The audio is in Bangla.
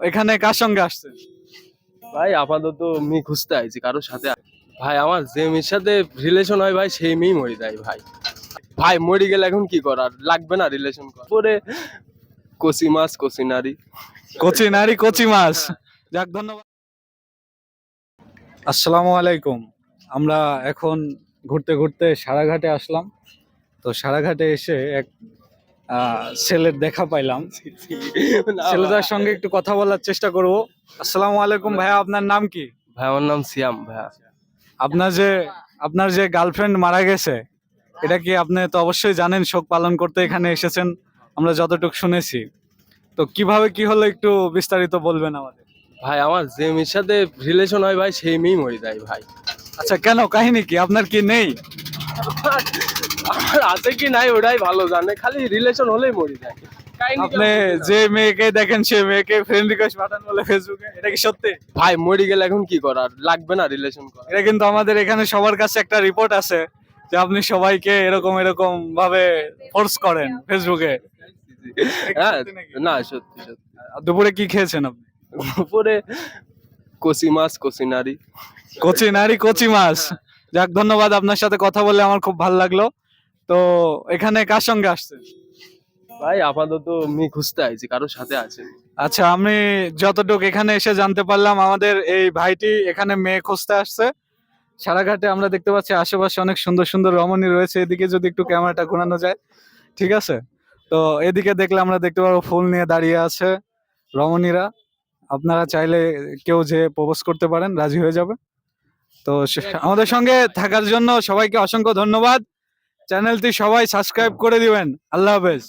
এখানে কার সঙ্গে আসছেন ভাই আপাতত মি খুঁজতে আইছি কারোর সাথে ভাই আমার যে মেয়ের সাথে রিলেশন হয় ভাই সেই মেয়েই মরে যায় ভাই। ভাই মরে গেলে এখন কি করার? লাগবে না রিলেশন পরে কচি মাছ কচি নারী। কচি নারী কচি মাছ। যাক ধন্যবাদ। আসসালামু আলাইকুম। আমরা এখন ঘুরতে ঘুরতে সারাঘাটে আসলাম। তো সারাঘাটে এসে এক ছেলের দেখা পাইলাম। ছেলেটার সঙ্গে একটু কথা বলার চেষ্টা করব। আসসালামু আলাইকুম ভাইয়া আপনার নাম কি? ভাই আমার নাম সিয়াম ভাইয়া। আপনার যে আপনার যে গার্লফ্রেন্ড মারা গেছে এটা কি আপনি তো অবশ্যই জানেন শোক পালন করতে এখানে এসেছেন আমরা যতটুকু শুনেছি। তো কীভাবে কি হলো একটু বিস্তারিত বলবেন আমাদের। ভাই আমার যে মেয়ের সাথে রিলেশন হয় ভাই সেই মেয়েই মরে যায় ভাই। আচ্ছা কেন? কাহিনী কি? আপনার কি নেই? আমার আছে কি নাই ওটাই ভালো জানে খালি রিলেশন হলেই মরে যায়। আপনি যে মেয়েকে দেখেন সে মেয়েকে ফ্রেন্ড রিকোয়েস্ট পাঠান বলে ফেসবুকে এটা কি সত্যি? ভাই মরে গেলে এখন কি করার? লাগবে না রিলেশন করা। এটা কিন্তু আমাদের এখানে সবার কাছে একটা রিপোর্ট আছে যে আপনি সবাইকে এরকম এরকম ভাবে ফোর্স করেন ফেসবুকে হ্যাঁ না সত্যি সত্যি। দুপুরে কি খেয়েছেন আপনি? দুপুরে কচি মাছ কচি নারী কচি নারী কচি মাছ। যাক ধন্যবাদ আপনার সাথে কথা বলে আমার খুব ভালো লাগল। তো এখানে কার সঙ্গে আসছেন? ভাই আপাতত মি খুঁজতে আইছি কারোর সাথে আছে আচ্ছা আমি যতটুকু এখানে এসে জানতে পারলাম আমাদের এই ভাইটি এখানে মেয়ে খুঁজতে আসছে। সারাঘাটে আমরা দেখতে পাচ্ছি আশেপাশে অনেক সুন্দর সুন্দর রমণী রয়েছে। এদিকে যদি একটু ক্যামেরাটা ঘোরানো যায় ঠিক আছে? তো এদিকে দেখলে আমরা দেখতে পারব ফুল নিয়ে দাঁড়িয়ে আছে রমণীরা। আপনারা চাইলে কেউ যে প্রপোজ করতে পারেন রাজি হয়ে যাবে। তো আমাদের সঙ্গে থাকার জন্য সবাইকে অসংখ্য ধন্যবাদ। চ্যানেলটি সবাই সাবস্ক্রাইব করে দিবেন। আল্লাহ হাফেজ।